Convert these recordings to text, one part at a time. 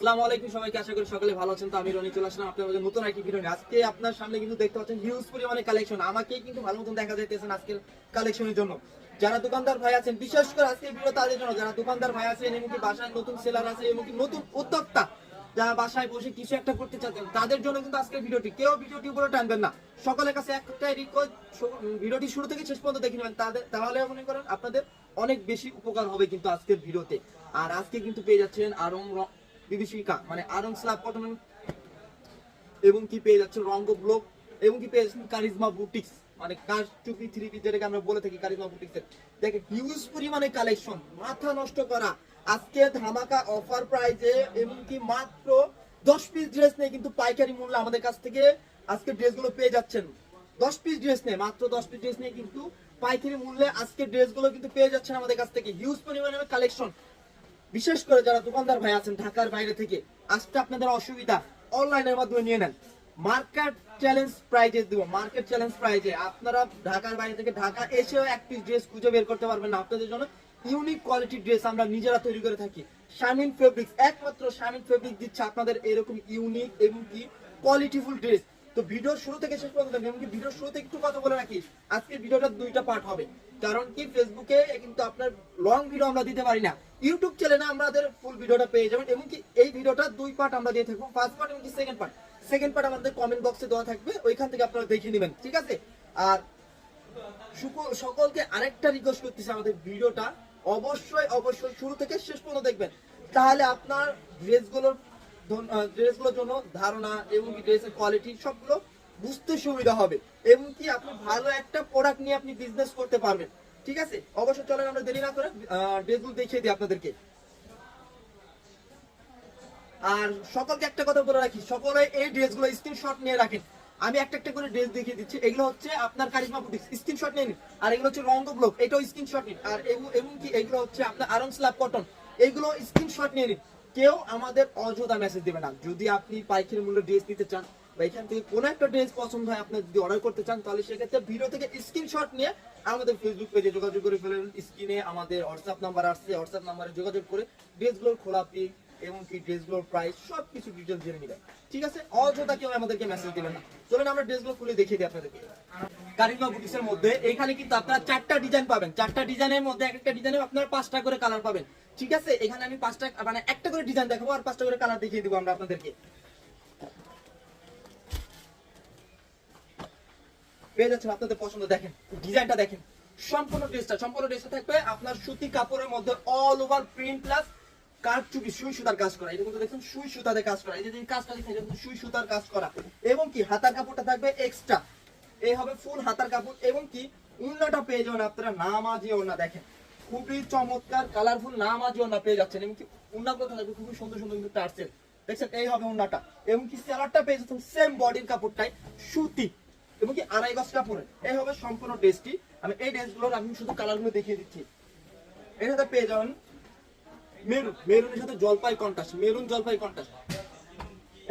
আসসালামু আলাইকুম সবাইকে, আশা করি সকলে ভালো আছেন। তো আমি রনি, চলে আসলাম আপনার মাঝে নতুন একটি ভিডিও। আজকে আপনার সামনে কিন্তু দেখতে পাচ্ছেন হিউজ পরিমাণে কালেকশন কিন্তু ভালো মতন দেখা যাইতেছেন আজকের কালেকশনের জন্য। যারা দোকানদার ভাই আছেন, বিশেষ করে আজকের ভিডিও তাদের জন্য, যারা দোকানদার ভাই আছেন, এমনকি বাসায় নতুন সেলার আছে, এমনকি নতুন উদ্যোক্তা যারা বাসায় বসে কিছু একটা করতে চাচ্ছেন তাদের জন্য কিন্তু আজকের ভিডিওটি কেউ ভিডিওটি উপরে টানবেন না। সকলের কাছে একটাই রিকোয়েস্ট ভিডিওটি শুরু থেকে শেষ পর্যন্ত দেখে নেবেন। তাদের, তাহলে মনে করেন আপনাদের অনেক বেশি উপকার হবে কিন্তু আজকের ভিডিওতে আর আজকে কিন্তু পেয়ে যাচ্ছেন আরং র- বিভীষিকা মানে আরং কটন এবং কি পেয়ে রঙ্গ ব্লক, এবং কি পেয়ে যাচ্ছেন কারিজমা বুটিক্স মানে থ্রি যেটাকে আমরা বলে থাকি কারিজমা বুটিক্স এর। দেখেন হিউজ পরিমাণে কালেকশন মাথা নষ্ট করা। আজকে ধামাকা অফার প্রাইজে এবং কি মাত্র দশ পিস ড্রেস নেই কিন্তু পাইকারি মূল্যে আমাদের কাছ থেকে আজকে ড্রেসগুলো পেয়ে যাচ্ছেন। দশ পিস ড্রেস নেই মাত্র দশ পিস ড্রেস নেই কিন্তু পাইকারি মূল্যে আজকে ড্রেসগুলো কিন্তু পেয়ে যাচ্ছেন আমাদের কাছ থেকে। হিউজ পরিমাণে কালেকশন বিশেষ করে যারা দোকানদার ভাই আছেন, ঢাকার বাইরে থেকে আসতে আপনাদের অসুবিধা, অনলাইনের মাধ্যমে নিয়ে নেন। মার্কেট চ্যালেঞ্জ প্রাইজে দিব, মার্কেট চ্যালেঞ্জ প্রাইজে। আপনারা ঢাকার বাইরে থেকে, ঢাকা এসেও এক পিস ড্রেস খুঁজে বের করতে পারবেন না আপনাদের জন্য। ইউনিক কোয়ালিটির ড্রেস আমরা নিজেরা তৈরি করে থাকি। শামিন ফেব্রিক্স একমাত্র শামিন ফেব্রিক দিচ্ছে আপনাদের এরকম ইউনিক এবং কি কোয়ালিটিফুল ড্রেস তো ভিডিওর শুরু থেকে শেষ পর্যন্ত। এমনকি ভিডিওর শুরুতে একটু কথা বলে রাখি। আজকে ভিডিওটা দুইটা পার্ট হবে। কারণ কি ফেসবুকে কিন্তু আপনার লং ভিডিও আমরা দিতে পারি না। ইউটিউব চ্যানেলে আমাদের ফুল ভিডিওটা পেয়ে যাবেন, এমনকি এই ভিডিওটা দুই পার্ট আমরা দিয়ে থাকব। ফার্স্ট পার্ট এবং কি সেকেন্ড পার্ট সেকেন্ড পার্ট আমাদের কমেন্ট বক্সে দেওয়া থাকবে, ওইখান থেকে আপনারা দেখে নেবেন, ঠিক আছে? আর সকলকে আরেকটা রিকোয়েস্ট করতেছি আমাদের ভিডিওটা অবশ্যই অবশ্যই শুরু থেকে শেষ পর্যন্ত দেখবেন। তাহলে আপনার ড্রেসগুলোর ড্রেসগুলোর জন্য ধারণা এবং কি ড্রেসের কোয়ালিটি সবগুলো বুঝতে সুবিধা হবে। এবং কি আপনি ভালো একটা প্রোডাক্ট নিয়ে আপনি বিজনেস করতে পারবেন। ঠিক আছে? অবশ্যই চলেন আমরা দেরি না করে ড্রেসগুলো দেখিয়ে দিই আপনাদেরকে। আর সকলকে একটা কথা বলে রাখি, সকলে এই ড্রেসগুলো স্ক্রিনশট নিয়ে রাখেন। আমি একটা একটা করে ড্রেস দেখিয়ে দিচ্ছি, এগুলো হচ্ছে আপনার কারিজমা বুটিক্স স্ক্রিনশট নিয়ে নিন। আর এগুলো হচ্ছে রঙ্গ ব্লক এটাও স্ক্রিনশট নিন। আর এবং কি এগুলো হচ্ছে আপনার আরং স্ল্যাব কটন এগুলো স্ক্রিনশট নিয়ে নিন। কেউ আমাদের অযথা মেসেজ দেবে না। যদি আপনি পাইকারি মূল্যে ড্রেস নিতে চান বা এখান থেকে কোনো একটা ড্রেস পছন্দ হয়, আপনি যদি অর্ডার করতে চান, তাহলে সেক্ষেত্রে ভিডিও থেকে স্ক্রিনশট নিয়ে আমাদের ফেসবুক পেজে যোগাযোগ করে ফেলেন। স্ক্রিনে আমাদের হোয়াটসঅ্যাপ নাম্বার আসছে। হোয়াটসঅ্যাপ নাম্বারে যোগাযোগ করে ড্রেসগুলোর খোলা পিক এবং কি ড্রেসগুলোর প্রাইস সব কিছু ডিটেলস জেনে নেবেন। ঠিক আছে? অযথা কেউ আমাদেরকে মেসেজ দিবেন না। চলুন আমরা ড্রেসগুলো খুলে দেখিয়ে দিই আপনাদেরকে। কারিজমা বুটিক্সের মধ্যে এখানে কিন্তু আপনারা চারটা ডিজাইন পাবেন। চারটা ডিজাইনের মধ্যে এক একটা ডিজাইনে আপনারা পাঁচটা করে কালার পাবেন। ঠিক আছে? এখানে আমি পাঁচটা মানে একটা করে ডিজাইন দেখাবো আর পাঁচটা করে কালার দেখিয়ে দিব আমরা আপনাদেরকে। পেয়ে যাচ্ছেন আপনাদের পছন্দ, দেখেন, ডিজাইনটা দেখেন। সম্পূর্ণ ড্রেসটা সম্পূর্ণ ড্রেসটা থাকবে আপনার সুতি কাপড়ের মধ্যে অল ওভার প্রিন্ট প্লাস সুতার কাজ করা। সুই সুতাতে কাজ করা। কাজটা সুই সুতার কাজ করা। এবং কি, হাতার কাপড়টা থাকবে এক্সট্রা এই হবে ফুল হাতার কাপড় এবং কি উন্নাটা পেয়ে যাবেন আপনারা দেখেন। খুবই চমৎকার কালারফুল নামাজি ওনা পেয়ে যাচ্ছেন। এবং কি উন্নাগুলো থাকবে খুবই সুন্দর সুন্দর কিন্তু টার্সেল। দেখছেন, এই হবে উন্নাটা এবং কি পেয়ে যাচ্ছেন সেম বডির কাপড়টাই, সুতি। এবং কি আড়াই গজ কাপড়ের এই হবে সম্পূর্ণ ড্রেসটি। আমি এই ড্রেসগুলোর আমি শুধু কালারগুলো দেখিয়ে দিচ্ছি। এর সাথে পেয়ে যাবেন মেরুন। মেরুনের সাথে জলপাই কন্ট্রাস্ট। মেরুন জলপাই কন্ট্রাস্ট।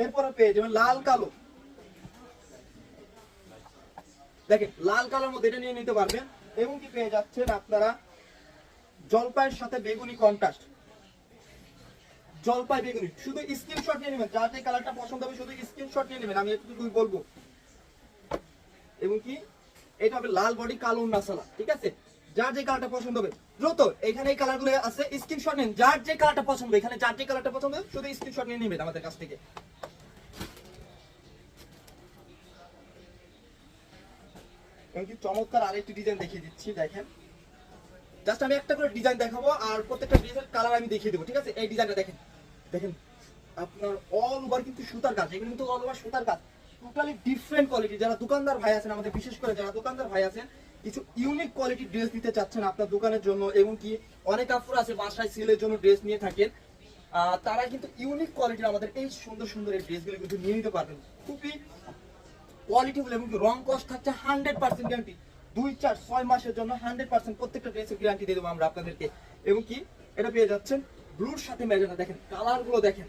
এরপরে পেয়ে যাবেন লাল কালো। দেখেন, লাল কালোর মধ্যে এটা নিয়ে নিতে পারবেন। এবং কি পেয়ে যাচ্ছেন আপনারা জলপাইয়ের সাথে বেগুনি কন্ট্রাস্ট। জলপাই বেগুনি। শুধু স্ক্রিনশট নিয়ে নেবেন। যার যে কালারটা পছন্দ হবে শুধু স্ক্রিনশট নিয়ে নেবেন। আমি একটু বলব। এবং কি? এটা হবে লাল বডি, কালো নাসালা ঠিক আছে? যার যে কালারটা পছন্দ হবে। দ্রুত, এখানে এই কালারগুলো আছে স্ক্রিনশট নিন। যার যে কালারটা পছন্দ, এখানে যার যে কালারটা পছন্দ, শুধু স্ক্রিনশট নিয়ে নেবেন আমাদের কাছ থেকে। এবং কি, চমৎকার আরেকটি ডিজাইন দেখিয়ে দিচ্ছি, দেখেন। জাস্ট আমি একটা করে ডিজাইন দেখাবো, আর প্রত্যেকটা ডিজাইনের কালার আমি দেখিয়ে দেবো, ঠিক আছে? এই ডিজাইনটা দেখেন। দেখেন, আপনার অল ওভার কিন্তু সুতার কাজ, এগুলো কিন্তু অল ওভার সুতার কাজ। টোটালি ডিফারেন্ট কোয়ালিটি যারা দোকানদার ভাই আছেন, আমাদের বিশেষ করে যারা দোকানদার ভাই আছেন, কিছু ইউনিক কোয়ালিটি ড্রেস দিতে চাচ্ছেন আপনার দোকানের জন্য এবং কি অনেক কাপড় আছে বাসায় সেলের জন্য ড্রেস নিয়ে থাকেন। তারা কিন্তু ইউনিক কোয়ালিটির আমাদের এই সুন্দর সুন্দর এই ড্রেসগুলো কিন্তু নিয়ে নিতে পারবেন। খুবই কোয়ালিটিফুল এবং রং কস্ট থাকছে হান্ড্রেড পার্সেন্ট গ্যারান্টি দুই, চার, ছয় মাসের জন্য হান্ড্রেড পার্সেন্ট প্রত্যেকটা ড্রেসের গ্যারান্টি দিয়ে দেবো আমরা আপনাদেরকে। এবং কি, এটা পেয়ে যাচ্ছেন ব্লুর সাথে ম্যাজেন্টা দেখেন কালারগুলো দেখেন।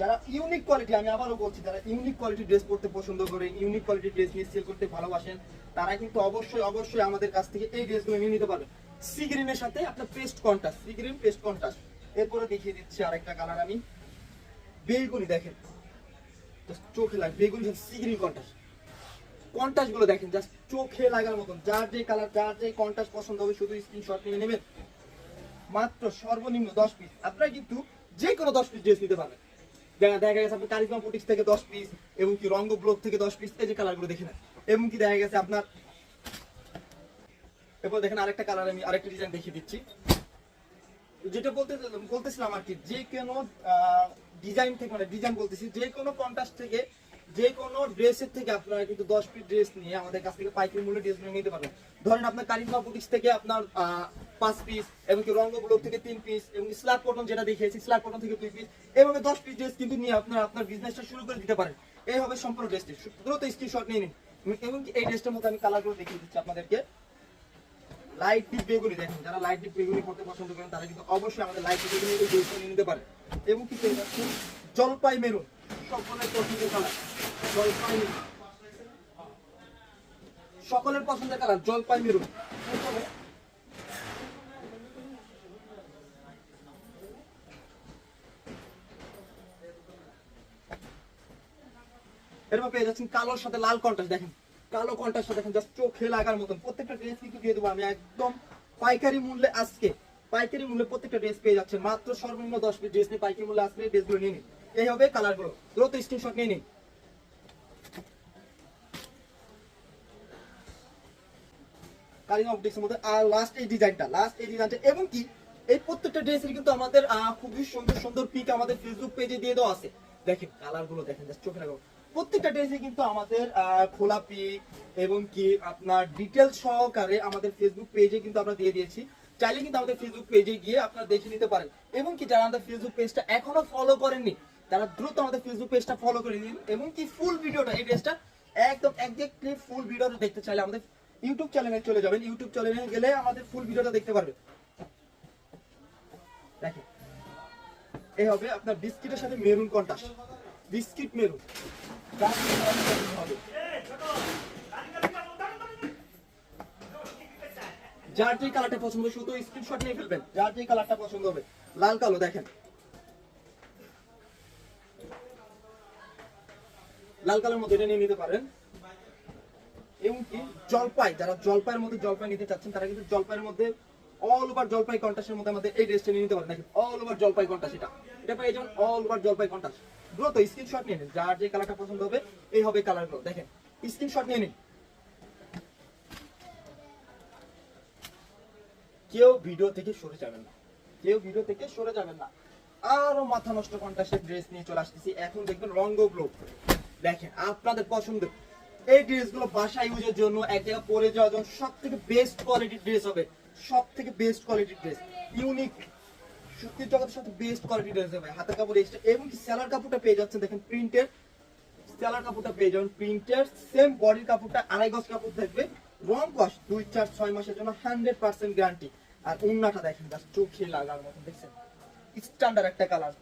যারা ইউনিক কোয়ালিটি আমি আবারও বলছি, যারা ইউনিক কোয়ালিটি ড্রেস পরতে পছন্দ করে ইউনিক কোয়ালিটি ড্রেস নিয়ে সেল করতে ভালোবাসেন, তারা কিন্তু অবশ্যই অবশ্যই আমাদের কাছ থেকে এই ড্রেসগুলো নিয়ে নিতে পারবেন। সি গ্রিনের সাথে আপনার paste contrast sea green paste contrast এরপরে দেখিয়ে দিচ্ছি আরেকটা কালার আমি। বেগুনি দেখেন। চোখে লাগে, বেগুনি সিগ্রি কন্টাস্ট কন্টাস্টগুলো দেখেন জাস্ট চোখে লাগার মতন। যার যে কালার যার যে কন্টাস্ট পছন্দ হবে, শুধু স্ক্রিনশট নিয়ে নেবেন। মাত্র সর্বনিম্ন দশ পিস আপনারা কিন্তু যে কোনো দশ পিস ড্রেস নিতে পারবেন। দেখা গেছে আপনি কারিজমা বুটিক্স থেকে দশ পিস এবং কি রঙ্গ ব্লক থেকে দশ পিস এই যে কালারগুলো দেখে নেন। এবং কি দেখা গেছে আপনার এরপর দেখেন আরেকটা কালার আমি আরেকটা ডিজাইন দেখিয়ে দিচ্ছি। যেটা বলতে বলতেছিলাম আর কি, যে কোনো ডিজাইন থেকে মানে ডিজাইন বলতেছি, যে কোনো কন্ট্রাস্ট থেকে, যে কোনো ড্রেসের থেকে আপনারা কিন্তু দশ পিস ড্রেস নিয়ে আমাদের কাছ থেকে পাইকারি মূল্যে ড্রেস নিতে পারবেন। ধরেন আপনার কারিজমা বুটিক্স থেকে আপনার পাঁচ পিস এবং কি রঙ্গ থেকে তিন পিস এবং স্লাব কটন যেটা দেখিয়েছি স্লাব কটন থেকে দুই পিস এভাবে দশ পিস ড্রেস কিন্তু নিয়ে আপনার আপনার বিজনেসটা শুরু করে দিতে পারেন। এই হবে সম্পূর্ণ ড্রেসটি দ্রুত স্ক্রিনশট নিয়ে নিন। এবং কি এই ড্রেসটার মধ্যে আমি কালারগুলো দেখিয়ে দিচ্ছি আপনাদেরকে। লাইট ডিপ বেগুনি দেখেন, যারা লাইট ডিপ বেগুনি করতে পছন্দ করেন, তারা কিন্তু অবশ্যই আমাদের লাইট ডিপ বেগুনি নিয়ে নিতে এবং কি জলপাই মেরুন, সকলের পছন্দের কালার জলপাই মেরুন। সকলের পছন্দের কালার জলপাই মেরুন। এরপরে পেয়ে যাচ্ছেন কালোর সাথে লাল কন্ট্রাস্ট দেখেন। কালো কন্ট্রাস্ট দেখেন জাস্ট চোখে লাগার মতন। প্রত্যেকটা ড্রেস কিন্তু দিয়ে দেবো আমি একদম পাইকারি মূল্যে আজকে। পাইকারি মূল্যে প্রত্যেকটা ড্রেস পেয়ে যাচ্ছেন। মাত্র সর্বনিম্ন দশ পিস ড্রেস নিয়ে পাইকারি মূল্যে আসলে ড্রেসগুলো নিয়ে নিন। এই হবে কালারগুলো দ্রুত স্ক্রিনশট নিয়ে নিন। আমাদের খুবই সুন্দর সুন্দর পিক আমাদের ফেসবুক পেজে দিয়ে দেওয়া আছে। দেখেন কালারগুলো, দেখেন চোখে লাগাবো। প্রত্যেকটা ড্রেসে কিন্তু আমাদের আহ, খোলা পিক এবং কি আপনার ডিটেল সহকারে আমাদের ফেসবুক পেজে কিন্তু আমরা দিয়ে দিয়েছি। চাইলে কিন্তু আমাদের ফেসবুক পেজে গিয়ে আপনারা দেখে নিতে পারেন। এবং কি যারা আমাদের ফেসবুক পেজটা এখনও ফলো করেননি তারা দ্রুত আমাদের ফেসবুক পেজটা ফলো করে নিন এবং কি ফুল ভিডিওটা এই ড্রেসটা একদম একজ্যাক্টলি ফুল ভিডিওটা দেখতে চাইলে আমাদের ইউটিউব চ্যানেলে চলে যাবেন। ইউটিউব চ্যানেলে গেলে আমাদের ফুল ভিডিওটা দেখতে পারবেন। দেখেন এই হবে আপনার বিস্কিটের সাথে মেরুন কন্টাস্ট বিস্কিট মেরুন যার যে কালারটা পছন্দ শুধু স্ক্রিনশট নিয়ে ফেলবেন। যার যে কালারটা পছন্দ হবে। লাল, কালো, দেখেন। লাল, কালার মধ্যে এটা নিয়ে নিতে পারেন। এবং কি জলপাই, যারা জলপাইয়ের মধ্যে জলপাই নিতে চাচ্ছেন, তারা কিন্তু জলপাইয়ের মধ্যে অল ওভার জলপাই কন্টাসের মধ্যে আমাদের এই ড্রেসটা নিয়ে নিতে পারেন। দেখেন অল ওভার জলপাই কন্টাস এটা এটা পেয়ে যাবেন অল ওভার জলপাই কন্টাস দ্রুত স্ক্রিনশট নিয়ে নিন। যার যে কালারটা পছন্দ হবে, এই হবে কালারগুলো দেখেন স্ক্রিনশট নিয়ে নিন। কেউ ভিডিও থেকে সরে যাবেন না। কেউ ভিডিও থেকে সরে যাবেন না। আরও মাথা নষ্ট কন্টাসের ড্রেস নিয়ে চলে আসতেছি। এখন দেখবেন রঙ্গ ব্লক দেখেন, আপনাদের পছন্দের। এই ড্রেসগুলো বাসা ইউজের জন্য এক জায়গায় পরে যাওয়ার জন্য সব থেকে বেস্ট কোয়ালিটির ড্রেস হবে। সব থেকে বেস্ট কোয়ালিটির ড্রেস ইউনিক সত্যি জগতের সাথে বেস্ট কোয়ালিটির ড্রেস হবে হাতের কাপড় এক্সট্রা এবং কি সেলার কাপড়টা পেয়ে যাচ্ছেন, দেখেন প্রিন্টের সেলার কাপড়টা পেয়ে যাবেন প্রিন্টের সেম বডির কাপড়টা, আড়াই গজ কাপড় থাকবে। রং দুই, চার, ছয় মাসের জন্য হান্ড্রেড পার্সেন্ট গ্যারান্টি আর উন্নাটা দেখেন জাস্ট চোখে লাগার দেখছেন? স্ট্যান্ডার্ড একটা কালার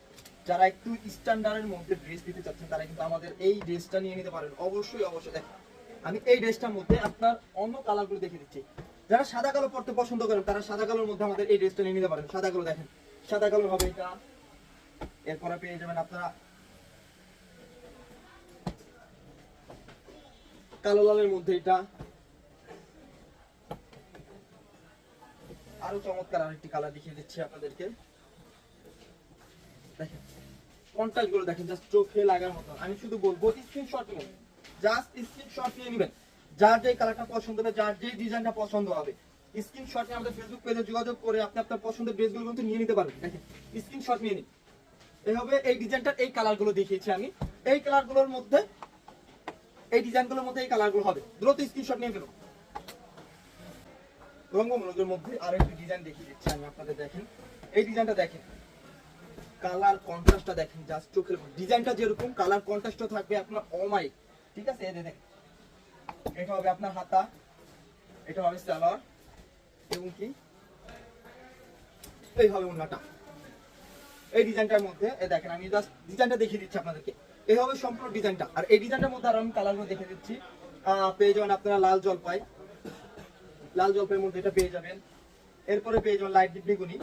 যারা একটু স্ট্যান্ডার্ডের মধ্যে ড্রেস দিতে চাচ্ছেন, তারা কিন্তু আমাদের এই ড্রেসটা নিয়ে নিতে পারেন। অবশ্যই অবশ্যই। দেখেন, আমি এই ড্রেসটার মধ্যে আপনার অন্য কালারগুলো দেখে দিচ্ছি। যারা সাদা কালো পড়তে পছন্দ করেন, তারা সাদা কালোর মধ্যে আমাদের এই ড্রেসটা নিয়ে নিতে পারেন। সাদা কালো দেখেন। সাদা কালো হবে। এটা এরপরে পেয়ে যাবেন আপনারা কালো লালের মধ্যে এটা। আরও চমৎকার আরেকটি কালার দেখিয়ে দিচ্ছি আপনাদেরকে। দেখেন কন্টাক্টগুলো দেখেন জাস্ট চোখে লাগার মতো। আমি শুধু বলব স্ক্রিনশট নিয়ে যার যে কালারটা পছন্দ হবে, যার যে ডিজাইনটা পছন্দ হবে স্ক্রিনশট নিয়ে আমাদের ফেসবুক পেজে যোগাযোগ করে আপনি আপনার পছন্দের ড্রেসগুলো কিন্তু নিয়ে নিতে পারবেন দেখেন স্ক্রিনশট নিয়ে নিন। এভাবে এই ডিজাইনটার এই কালারগুলো দেখিয়েছি আমি। এই কালারগুলোর মধ্যে, এই ডিজাইনগুলোর মধ্যে এই কালারগুলো হবে। দ্রুত স্ক্রিনশট নিয়ে ফেলুন। রঙ্গমূলকের মধ্যে আরও একটি ডিজাইন দেখিয়ে দিচ্ছি আমি আপনাদের, দেখেন। এই ডিজাইনটা দেখেন। কালার কন্ট্রাস্টটা দেখেন জাস্ট চোখের ডিজাইনটা যেরকম কালার কন্ট্রাস্টও থাকবে আপনার অমাই ঠিক আছে? এই দেখেন। এটা হবে আপনার হাতা। এটা হবে সালোয়ার। এবং কি? এই হবে উন্নাটা এই ডিজাইনটার মধ্যে দেখেন, আমি জাস্ট ডিজাইনটা দেখিয়ে দিচ্ছি আপনাদেরকে। সম্পূর্ণ ডিজাইনটা। আর এই ডিজাইনটার মধ্যে আমি কালারগুলো দেখে দিচ্ছি। পেয়ে যাবেন আপনারা লাল জলপাই। লাল জলপাইয়ের মধ্যে এটা পেয়ে যাবেন। এরপরে পেয়ে যাবেন লাইট বেগুনি।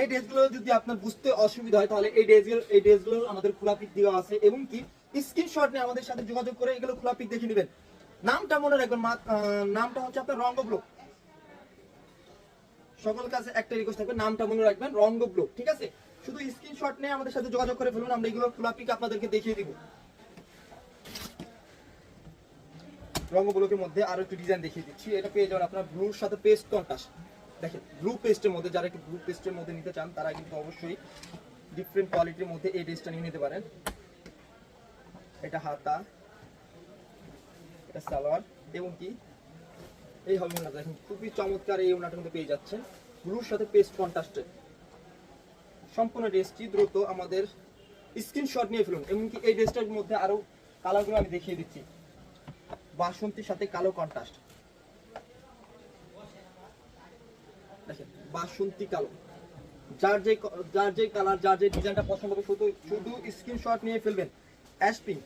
এই ড্রেসগুলো যদি আপনার বুঝতে অসুবিধা হয়, তাহলে এই ড্রেসগুলো এই ড্রেসগুলো আমাদের খোলা পিক আছে। এবং কি স্ক্রিনশট নিয়ে আমাদের সাথে যোগাযোগ করে এগুলো খোলা পিক দেখে নেবেন। নামটা মনে রাখবেন নামটা হচ্ছে আপনার রঙ্গব্লো সকল কাছে একটা রিকোয়েস্ট থাকবে, নামটা মনে রাখবেন রঙ্গব্লো ঠিক আছে? শুধু স্ক্রিনশট নিয়ে আমাদের সাথে যোগাযোগ করে ফেলুন, আমরা এগুলো খোলা পিক আপনাদেরকে দেখিয়ে দিব। রঙ্গব্লকের মধ্যে আরও একটু ডিজাইন দেখিয়ে দিচ্ছি। এটা পেয়ে যাবেন আপনার ব্লুর সাথে পেস্ট কন্ট্রাস্ট দেখেন ব্লু পেস্টের মধ্যে, যারা একটু ব্লু পেস্টের মধ্যে নিতে চান, তারা কিন্তু অবশ্যই ডিফারেন্ট কোয়ালিটির মধ্যে এই ড্রেসটা নিয়ে নিতে পারেন। এটা হাতা। এটা সালোয়ার এবং কি? এই হবে ওনাটা দেখুন, খুবই চমৎকার এই ওনাটার মধ্যে পেয়ে যাচ্ছেন। ব্লুর সাথে পেস্ট কন্ট্রাস্টের সম্পূর্ণ ড্রেসটি দ্রুত আমাদের স্ক্রিনশট নিয়ে ফেলুন, এমনকি এই ড্রেসটার মধ্যে আরও কালারগুলো আমি দেখিয়ে দিচ্ছি। বাসন্তীর সাথে কালো কন্ট্রাস্ট। বাসন্তী কালো। যার যে যার যে কালার, যার যে ডিজাইনটা পছন্দ হবে, শুধু শুধু স্ক্রিনশট নিয়ে ফেলবেন। Ash pink.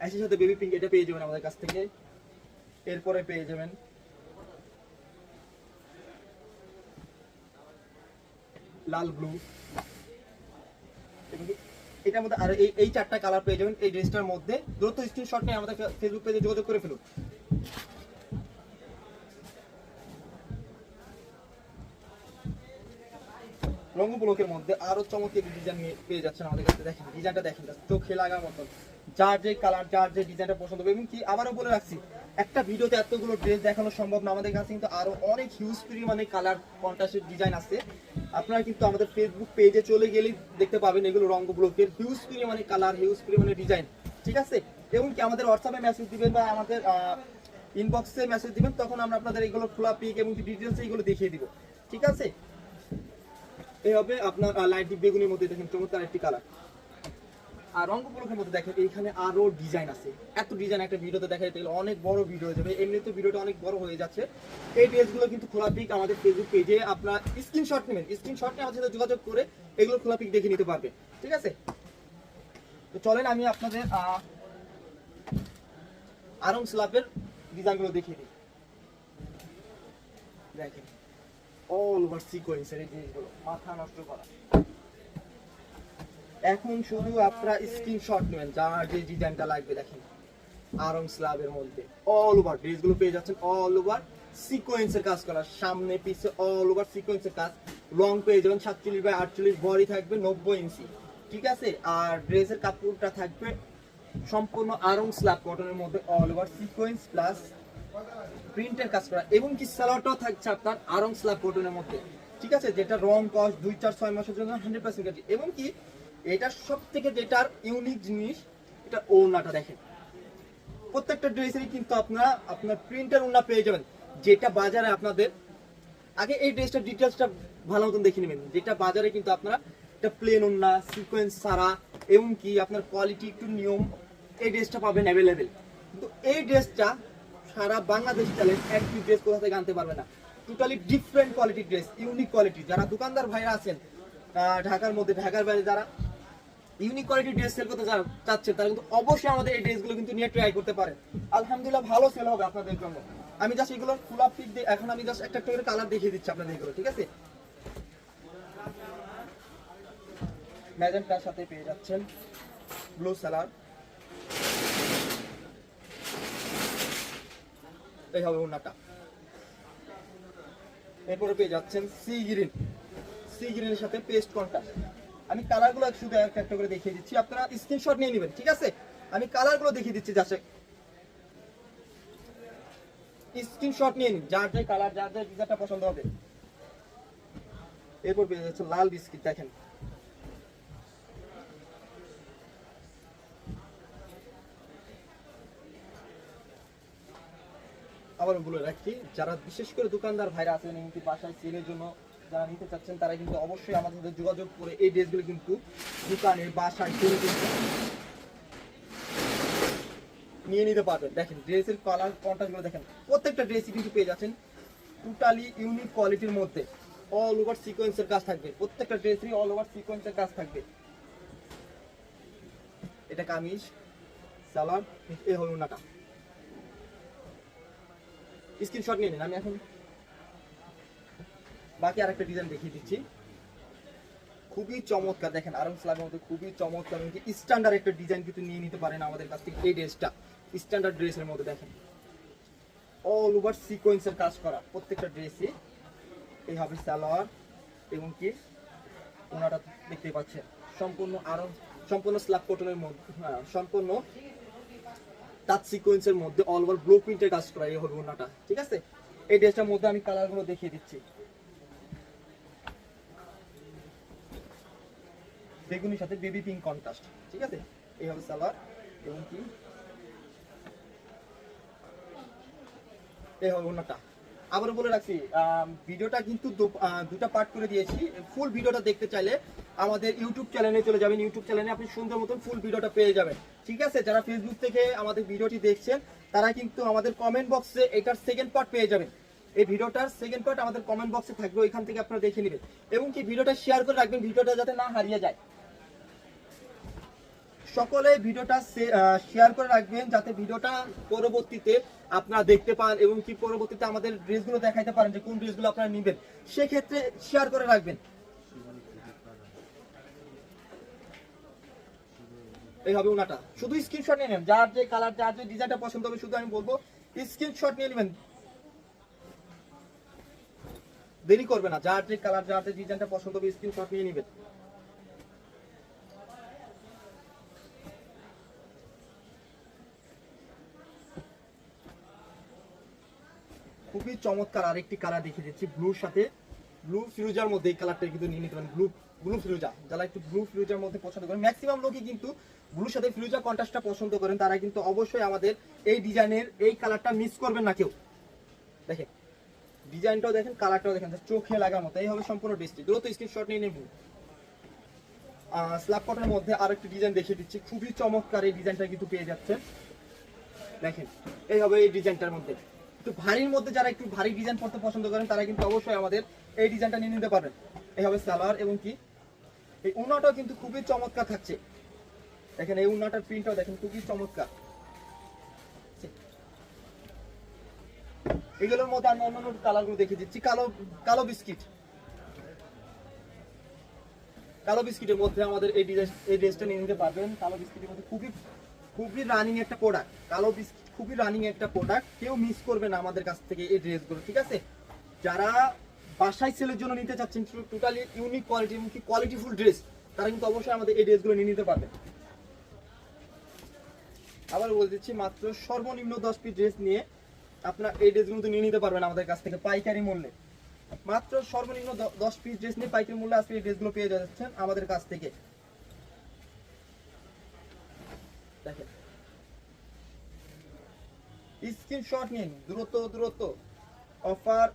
অ্যাশের সাথে বেবি পিঙ্ক এটা পেয়ে যাবেন আমাদের কাছ থেকে। এরপরে পেয়ে যাবেন। লাল ব্লু এটার মধ্যে আর এই এই চারটা কালার পেয়ে যাবেন এই ড্রেসটার মধ্যে। দ্রুত স্ক্রিনশট নিয়ে আমাদের ফেসবুক পেজে যোগাযোগ করে ফেলুন। রঙ ব্লকের মধ্যে আরও চমৎকার ডিজাইন পেয়ে যাচ্ছেন আমাদের কাছে। দেখেন ডিজাইনটা দেখেন চোখে লাগার মতন। যার যে কালার যার যে ডিজাইনটা পছন্দ এবং কি আবারও বলে রাখছি, একটা ভিডিওতে এতগুলো ড্রেস দেখানো সম্ভব না। আমাদের কাছে কিন্তু আরও অনেক হিউজ পরিমাণে কালার কন্ট্রাস্টের ডিজাইন আছে। আপনারা কিন্তু আমাদের ফেসবুক পেজে চলে গেলেই দেখতে পাবেন এগুলো রঙ ব্লকের হিউজ পরিমাণে কালার হিউজ পরিমাণে ডিজাইন ঠিক আছে? এবং কি আমাদের হোয়াটসঅ্যাপে মেসেজ দিবেন বা আমাদের ইনবক্সে মেসেজ দিবেন, তখন আমরা আপনাদের এগুলো খোলা পিক এবং ডিটেলস এইগুলো দেখিয়ে দিব। ঠিক আছে? এই হবে আপনার লাইট বেগুনির মধ্যে দেখেন, চমৎকার একটি কালার আর রঙ্গপুলকের মধ্যে দেখেন এইখানে আরও ডিজাইন আছে। এত ডিজাইন একটা ভিডিওতে দেখা যেতে গেলে অনেক বড় ভিডিও হয়ে যাবে। এমনিতে ভিডিওটা অনেক বড় হয়ে যাচ্ছে। এই ড্রেসগুলো কিন্তু খোলা পিক আমাদের ফেসবুক পেজে আপনার স্ক্রিনশট নেবেন। স্ক্রিনশট নিয়ে আমাদের সাথে যোগাযোগ করে এগুলো খোলা পিক দেখে নিতে পারবেন। ঠিক আছে? তো চলেন আমি আপনাদের আরং স্ল্যাবের ডিজাইনগুলো দেখিয়ে দিই। দেখেন অল ওভার সিকোয়েন্সের এই জিনিসগুলো। মাথা নষ্ট করা। এখন শুধু আপনারা স্ক্রিনশট নেবেন, যার যে ডিজাইনটা লাগবে দেখেন। আরং স্ল্যাবের মধ্যে। অল ওভার ড্রেসগুলো পেয়ে যাচ্ছেন অল ওভার সিকোয়েন্সের কাজ করা, সামনে, পিছে অল ওভার সিকোয়েন্সের কাজ। লং পেয়ে যাবেন সাতচল্লিশ বাই আটচল্লিশ বডি থাকবে নব্বই ইঞ্চি ঠিক আছে? আর ড্রেসের কাপড়টা থাকবে সম্পূর্ণ আরং স্ল্যাব কটনের মধ্যে অল ওভার সিকোয়েন্স প্লাস প্রিন্টের কাজ করা। এবং কি সালোয়ারটাও থাকছে আপনার আরং স্ল্যাব কটনের মধ্যে। ঠিক আছে? যেটা রং কস্ট দুই, চার, ছয় মাসের জন্য হান্ড্রেড পার্সেন্ট এবং কি এটা সব থেকে যেটার ইউনিক জিনিস, এটা ওড়নাটা দেখেন। প্রত্যেকটা ড্রেসেরই কিন্তু আপনারা, আপনার প্রিন্টার ওড়না পেয়ে যাবেন, যেটা বাজারে আপনাদের, আগে এই ড্রেসটার ডিটেলসটা ভালো মতন দেখে নেবেন, যেটা বাজারে কিন্তু আপনারা, এটা প্লেন ওড়না সিকোয়েন্স সারা, এবং কি আপনার কোয়ালিটি একটু নিয়ম, এই ড্রেসটা পাবেন অ্যাভেলেবেল কিন্তু এই ড্রেসটা সারা বাংলাদেশ চলে একটি ড্রেস কোথা থেকে আনতে পারবে না। টোটালি ডিফারেন্ট কোয়ালিটির ড্রেস ইউনিক কোয়ালিটি যারা দোকানদার ভাইরা আছেন ঢাকার মধ্যে, ঢাকার বাইরে যারা ইউনিক কোয়ালিটির ড্রেস সেল করতে চাচ্ছেন তারা কিন্তু অবশ্যই আমাদের এই ড্রেসগুলো কিন্তু নিয়ে ট্রাই করতে পারেন আলহামদুলিল্লাহ, ভালো সেল হবে আপনাদের জন্য। আমি জাস্ট এগুলো ফুল আপ দিয়ে এখন আমি জাস্ট একটা একটা করে কালার দেখিয়ে দিচ্ছি আপনাদের এগুলো ঠিক আছে? ম্যাজেন্টার সাথে পেয়ে যাচ্ছেন ব্লু সালার এই হবে ওনাটা এরপরে পেয়ে যাচ্ছেন সি গ্রিন সি গ্রিনের সাথে পেস্ট কন্ট্রাস্ট আমি কালারগুলো শুধু একটা করে দেখিয়ে দিচ্ছি। আপনারা স্ক্রিনশট নিয়ে নেবেন, ঠিক আছে? আমি কালারগুলো দেখিয়ে দিচ্ছি যাচ্ছে স্ক্রিনশট নিয়ে নিন, যার যে কালার, যার যে ডিজাইনটা পছন্দ হবে। এরপর পেয়ে যাচ্ছে লাল বিস্কিট, দেখেন। আবার বলে রাখি, যারা বিশেষ করে দোকানদার ভাইরা আছেন, এমনকি বাসায় সেলের জন্য যারা নিতে চাচ্ছেন, তারা কিন্তু অবশ্যই আমাদের সাথে যোগাযোগ করে এই ড্রেসগুলো কিন্তু দোকানে বাসায় সেলে কিন্তু নিয়ে নিতে পারবেন। দেখেন, ড্রেসের কালার কন্ট্রাস্টগুলো দেখেন, প্রত্যেকটা ড্রেসই কিন্তু পেয়ে যাচ্ছেন। টোটালি ইউনিক কোয়ালিটির মধ্যে অল ওভার সিকোয়েন্সের কাজ থাকবে। প্রত্যেকটা ড্রেসেরই অল ওভার সিকোয়েন্সের কাজ থাকবে। এটা কামিজ সালার এ হল ওনাটা স্ক্রিনশট নিয়ে নিন, আমি এখন বাকি আরেকটা ডিজাইন দেখিয়ে দিচ্ছি। খুবই চমৎকার দেখেন আরাম স্লাবের মধ্যে খুবই চমৎকার স্ট্যান্ডার্ড একটা ডিজাইন কিন্তু নিয়ে নিতে পারেন আমাদের কাছ থেকে এই ড্রেসটা স্ট্যান্ডার্ড ড্রেসের মধ্যে দেখেন। অল ওভার সিকোয়েন্সের কাজ করা প্রত্যেকটা ড্রেসে এই হবে সালোয়ার এবং কি ওনাটা দেখতে পাচ্ছেন সম্পূর্ণ আরও সম্পূর্ণ স্ল্যাব কটনের মধ্যে হ্যাঁ, সম্পূর্ণ তাঁত সিকোয়েন্সের মধ্যে অল ওভার ব্লু প্রিন্টের কাজ করা এই হবে ওনাটা ঠিক আছে? এই ড্রেসটার মধ্যে আমি কালারগুলো দেখিয়ে দিচ্ছি। বেগুনির সাথে বেবি পিঙ্ক কন্ট্রাস্ট ঠিক আছে? এই হবে সালোয়ার এবং কি? এই হবে ওনাটা আবারও বলে রাখছি ভিডিওটা কিন্তু দুটা পার্ট করে দিয়েছি। ফুল ভিডিওটা দেখতে চাইলে আমাদের ইউটিউব চ্যানেলে চলে যাবেন। ইউটিউব চ্যানেলে আপনি সুন্দর মতন ফুল ভিডিওটা পেয়ে যাবেন। ঠিক আছে? যারা ফেসবুক থেকে আমাদের ভিডিওটি দেখছেন, তারা কিন্তু আমাদের কমেন্ট বক্সে এটার সেকেন্ড পার্ট পেয়ে যাবেন। এই ভিডিওটার সেকেন্ড পার্ট আমাদের কমেন্ট বক্সে থাকবে, ওইখান থেকে আপনারা দেখে নেবেন। এবং কি, ভিডিওটা শেয়ার করে রাখবেন, ভিডিওটা যাতে না হারিয়ে যায়। সকলে ভিডিওটা শেয়ার করে রাখবেন যাতে ভিডিওটা পরবর্তীতে আপনারা দেখতে পান এবং কি পরবর্তীতে আমাদের ড্রেসগুলো দেখাইতে পারেন যে কোন ড্রেসগুলো আপনারা নেবেন। সেক্ষেত্রে শেয়ার করে রাখবেন। এই হবে ওনাটা। শুধু স্ক্রিনশট নিয়ে নেন। যার যে কালার যার যে ডিজাইনটা পছন্দ হবে শুধু আমি বলব স্ক্রিনশট নিয়ে নেবেন। দেরি করবে না। যার যে কালার যার যে ডিজাইনটা পছন্দ হবে স্ক্রিনশট নিয়ে নেবেন। খুবই চমৎকার আরেকটি কালার দেখিয়ে দিচ্ছি ব্লুর সাথে। ব্লু ফিরোজার মধ্যে এই কালারটা কিন্তু নিয়ে নিতে পারেন। ব্লু ব্লু ফিরোজা। যারা একটু ব্লু ফিরোজার মধ্যে পছন্দ করেন ম্যাক্সিমাম লোকই কিন্তু ব্লুর সাথে ফিরোজা কন্ট্রাস্টটা পছন্দ করেন। তারা কিন্তু অবশ্যই আমাদের এই ডিজাইনের এই কালারটা মিস করবেন না কেউ। দেখেন ডিজাইনটাও দেখেন কালারটাও দেখেন চোখে লাগার মতো। এই হবে সম্পূর্ণ ডিস্ট্রি দ্রুত স্ক্রিনশট নিয়ে নেব। স্ল্যাব কটনের মধ্যে আরেকটি ডিজাইন দেখিয়ে দিচ্ছি। খুবই চমৎকার এই ডিজাইনটা কিন্তু পেয়ে যাচ্ছে দেখেন, এই হবে এই ডিজাইনটার মধ্যে। একটু ভারীর মধ্যে যারা একটু ভারী ডিজাইন পড়তে পছন্দ করেন, তারা কিন্তু অবশ্যই আমাদের এই ডিজাইনটা নিয়ে নিতে পারবেন। এই হবে সালোয়ার এবং কি? এই উনাটাও কিন্তু খুবই চমৎকার থাকছে। দেখেন, এই উনাটার প্রিন্টটাও দেখেন, খুবই চমৎকার। এগুলোর মধ্যে আমি অন্য অন্য কালারগুলো দেখে দিচ্ছি। কালো কালো বিস্কিট। কালো বিস্কিটের মধ্যে আমাদের এই এই ড্রেসটা নিয়ে নিতে পারবেন। কালো বিস্কিটের মধ্যে খুবই খুবই রানিং একটা প্রোডাক্ট কালো বিস্কিট খুবই রানিং একটা প্রোডাক্ট কেউ মিস করবে না আমাদের কাছ থেকে এই ড্রেসগুলো ঠিক আছে? যারা বাসায় সেলের জন্য নিতে চাচ্ছেন টোটালি ইউনিক কোয়ালিটি এবং কি কোয়ালিটিফুল ড্রেস তারা কিন্তু অবশ্যই আমাদের এই ড্রেসগুলো নিয়ে নিতে পারবে। আবার বলে দিচ্ছি, মাত্র সর্বনিম্ন দশ পিস ড্রেস নিয়ে আপনার এই ড্রেসগুলো তো নিয়ে নিতে পারবেন আমাদের কাছ থেকে পাইকারি মূল্যে। মাত্র সর্বনিম্ন দশ পিস ড্রেস নিয়ে পাইকারি মূল্যে আজকে এই ড্রেসগুলো পেয়ে যাচ্ছেন আমাদের কাছ থেকে। স্ক্রিনশট নিন। দ্রুত দ্রুত। অফার।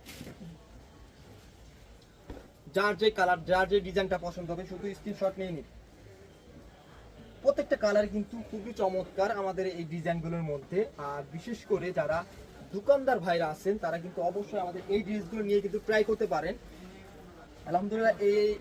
যার যে কালার, যার যে ডিজাইনটা পছন্দ হবে, শুধু স্ক্রিনশট নিয়ে নিন। প্রত্যেকটা কালার কিন্তু খুবই চমৎকার আমাদের এই ডিজাইনগুলোর মধ্যে। আর বিশেষ করে যারা দোকানদার ভাইরা আছেন, তারা কিন্তু অবশ্যই আমাদের এই ড্রেসগুলো নিয়ে কিন্তু ট্রাই করতে পারেন। আলহামদুলিল্লাহ, এই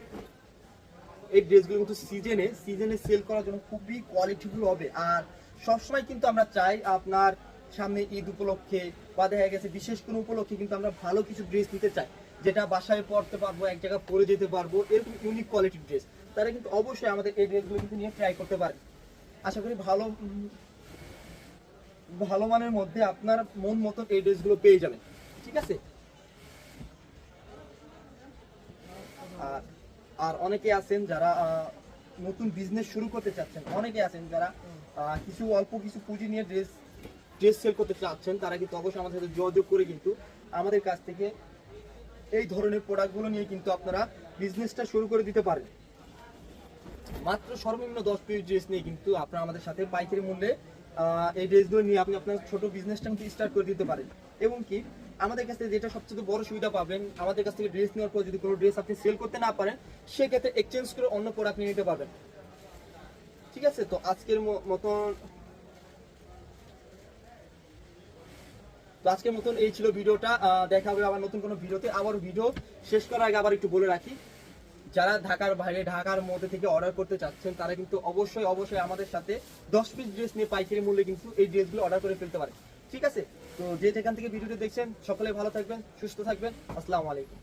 এই ড্রেসগুলো কিন্তু সিজনে সিজনে সেল করার জন্য খুবই কোয়ালিটিফুল হবে। আর সবসময় কিন্তু আমরা চাই আপনার সামনে ঈদ উপলক্ষে বা দেখা গেছে বিশেষ কোনো উপলক্ষে কিন্তু আমরা ভালো কিছু ড্রেস নিতে চাই, যেটা বাসায় পরতে পারব, এক জায়গায় পরে যেতে পারব, এরকম ইউনিক কোয়ালিটির ড্রেস তারা কিন্তু অবশ্যই আমাদের এই ড্রেসগুলো কিন্তু নিয়ে ট্রাই করতে পারে আশা করি ভালো ভালো মানের মধ্যে আপনার মন মতো এই ড্রেসগুলো পেয়ে যাবেন। ঠিক আছে? আর আর অনেকে আছেন যারা নতুন বিজনেস শুরু করতে চাচ্ছেন। অনেকে আছেন যারা কিছু অল্প কিছু পুঁজি নিয়ে ড্রেস ড্রেস সেল করতে চাচ্ছেন, তারা কিন্তু অবশ্যই আমাদের সাথে যোগাযোগ করে কিন্তু আমাদের কাছ থেকে এই ধরনের প্রোডাক্টগুলো নিয়ে কিন্তু আপনারা বিজনেসটা শুরু করে দিতে পারেন। মাত্র সর্বনিম্ন দশ পিস ড্রেস নিয়ে কিন্তু আপনারা আমাদের সাথে পাইকারি মূল্যে এই ড্রেসগুলো নিয়ে আপনি আপনার ছোট বিজনেসটা কিন্তু স্টার্ট করে দিতে পারেন। এবং কি, আমাদের কাছ যেটা সবচেয়ে বড় সুবিধা পাবেন, আমাদের কাছ থেকে ড্রেস নেওয়ার পর যদি কোনো ড্রেস আপনি সেল করতে না পারেন, সেক্ষেত্রে এক্সচেঞ্জ করে অন্য প্রোডাক্ট নিয়ে নিতে পারবেন। ঠিক আছে, তো আজকের মতন তো আজকের মতন এই ছিল ভিডিওটা। দেখা হবে আবার নতুন কোনো ভিডিওতে। আবার ভিডিও শেষ করার আগে আবার একটু বলে রাখি, যারা ঢাকার বাইরে, ঢাকার মধ্যে থেকে অর্ডার করতে চাচ্ছেন, তারা কিন্তু অবশ্যই অবশ্যই আমাদের সাথে দশ পিস ড্রেস নিয়ে পাইকারি মূল্যে কিন্তু এই ড্রেসগুলো অর্ডার করে ফেলতে পারে ঠিক আছে? তো যে যেখান থেকে ভিডিওটি দেখছেন, সকলে ভালো থাকবেন, সুস্থ থাকবেন। আসসালামু আলাইকুম।